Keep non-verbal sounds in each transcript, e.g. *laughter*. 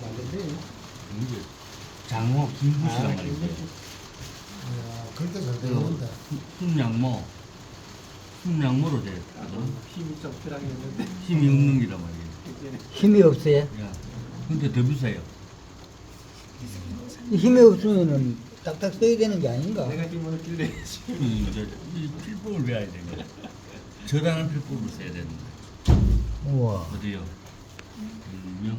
말인데. 이게 장어 김부시란 아, 말이지. 야, 그때 잘그 되는다. 순양모 순양모로 됐거든. 힘이 좀 필요하겠는데 힘이 없는 기란 말이에요. 이제 힘이 없어요. 야, 근데 더 비싸요. 힘이 없으면은 딱딱 써야 되는 게 아닌가? 내가 힘을 길러야지 이 이제 이 필법을 배워야 되는 거야. 저당한 필법을 써야 되는데 우와. 어디요? 일명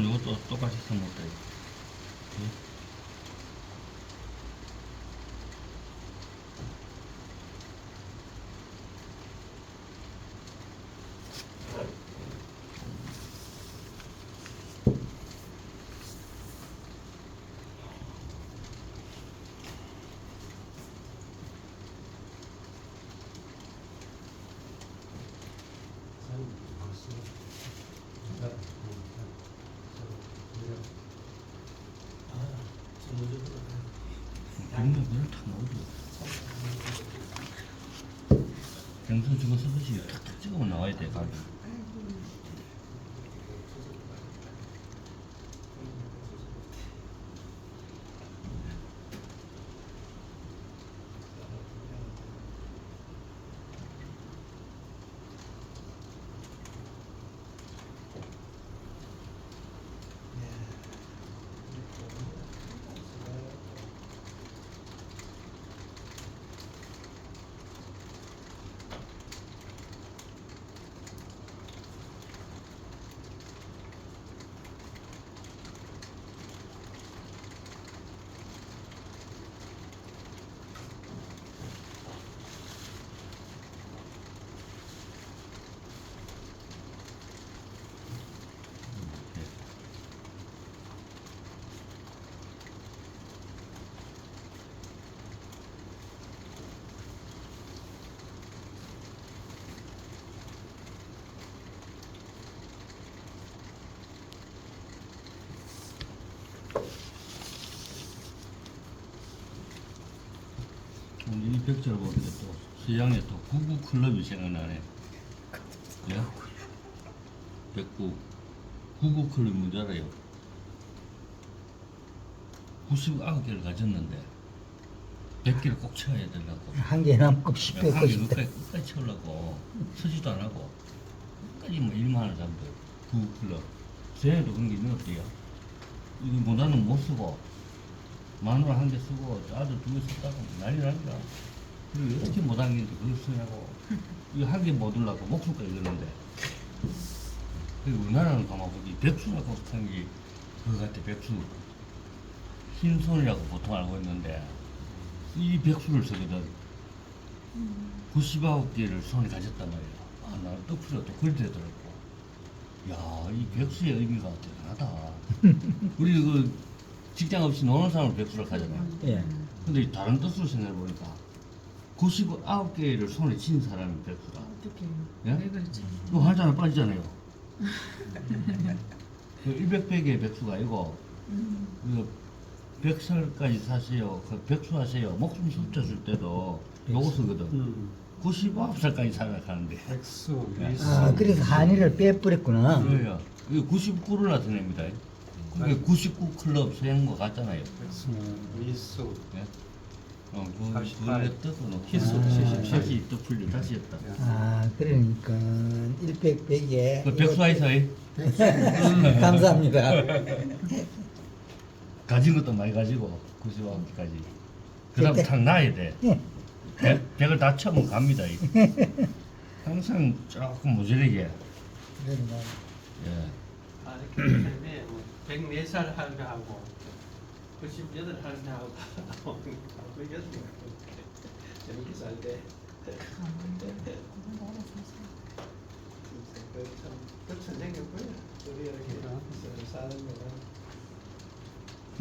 이것도 똑같이 써먹다. 예? 그러면 그냥 다 넣어줘. 생선 저거 서듯이 탁탁 찍으면 나와야 돼, 가게. 오늘 이 벽지를 보니까 또 수양에 또 구구 클럽이 생각나네. 예? 백구 구구 클럽 뭔지 알아요? 99개를 가졌는데 100개를 꼭 채워야 된다고. 한 개 남고 싶어 한개 싶다. 끝까지, 끝까지 채우려고 서지도 안 하고 끝까지 뭐 일만 하는 사람들 구구 클럽 쟤네도 그런 게 있는 것들이야. 이거 못하는 못 쓰고 마누라 한 개 쓰고 아들 두개 썼다고 난리 납니다. 그리고 어떻게 못하는 게 그걸 쓰냐고. 이거 한개못 얻으려고 목숨까지. 그리고 우리나라는 가만 보지 백수라고 하는 게 그거 같아 백수. 흰손이라고 보통 알고 있는데 이 백수를 쓰거든. 99개를 손에 가졌단 말이야. 아, 나 떡프리가 또 그리 되더라고. 야, 이 백수의 의미가 대단하다. *laughs* 우리 그 직장 없이 노는 사람을 백수를 하잖아요. 예. 근데 다른 뜻으로 생각해 보니까 99개를 손에 쥔 사람이 백수다. 어떻게 예? 왜 그렇지? 이거 한잔에 빠지잖아요. 그 100백의 백수가 아니고, 그 백설까지 사세요. 그 백수 하세요. 목숨 숫자 줄 때도 요거 쓰거든. 음. 99살까지 살아가는데. 백수 예. 위수 아, 그래서 한의를 빼버렸구나. 그래요. 이거 99를 나타냅니다. 그게 99 클럽 세는 거 같잖아요. 백수는 위수 예? 어, 그, 48. 그 뜻은 희수 아. 77이 또 풀려 다시 했다. 아, 그러니까 100, 100에 그 백수아이사이 *laughs* 감사합니다. *laughs* 가진 것도 많이 가지고 99기까지. 그다음 탁 나야 돼. 예. 백, 백을 다 쳐면 갑니다. 이. *laughs* 항상 조금 모자르게. 그러니까. 예. 아, 이렇게 104살 뭐 하고 98 학년하고 다 바꾸겠습니다. 재밌게 잘 돼. 네.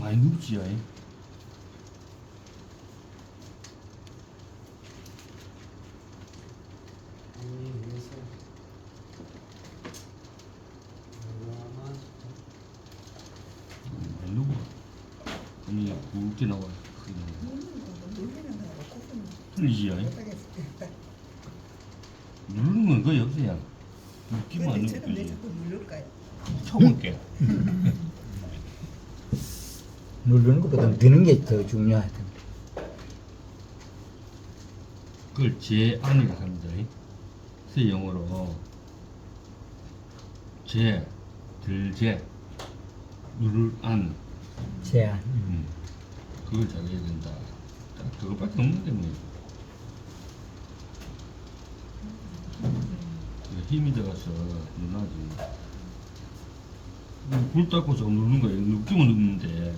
많이 눕지요. 잉? 눈이 굵게 나와. 크게 나와. 틀리지요. 이. 누르는 건 거의 없어요. 느낌만 근데 저는 왜. 자꾸 누를까요? 처음게. *laughs* 누르는 것보다 드는 게 더 중요하던데. 그걸 제 안이라 합니다. 이. 새 영어로 제, 들제, 누를 안. 제한. 음. 그걸 잘해야 된다. 딱 그것밖에 없는데 뭐. 이게 힘이 들어가서 누나지. 굴 닦고 저 누르는 거예요. 느낌은 누르는데.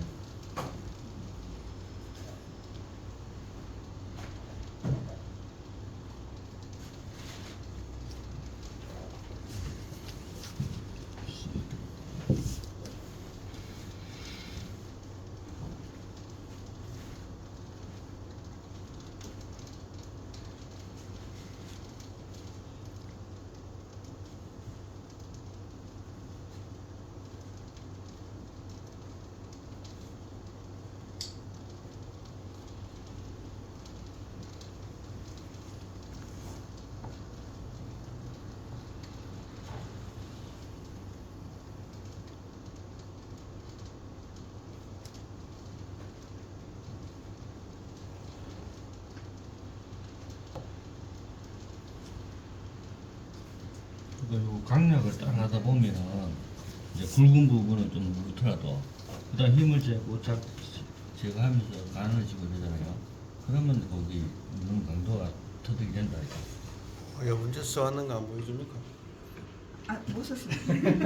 강약을 딱 하다 보면은 이제 굵은 부분은 좀 무르더라도 그다음 힘을 재고 작 제거하면서 가늘어지고 그러잖아요. 그러면 거기 누는 강도가 터득이 된다. 이거. 야 문제 써왔는 거 안 보여줍니까? 아, 못 썼어요. *laughs*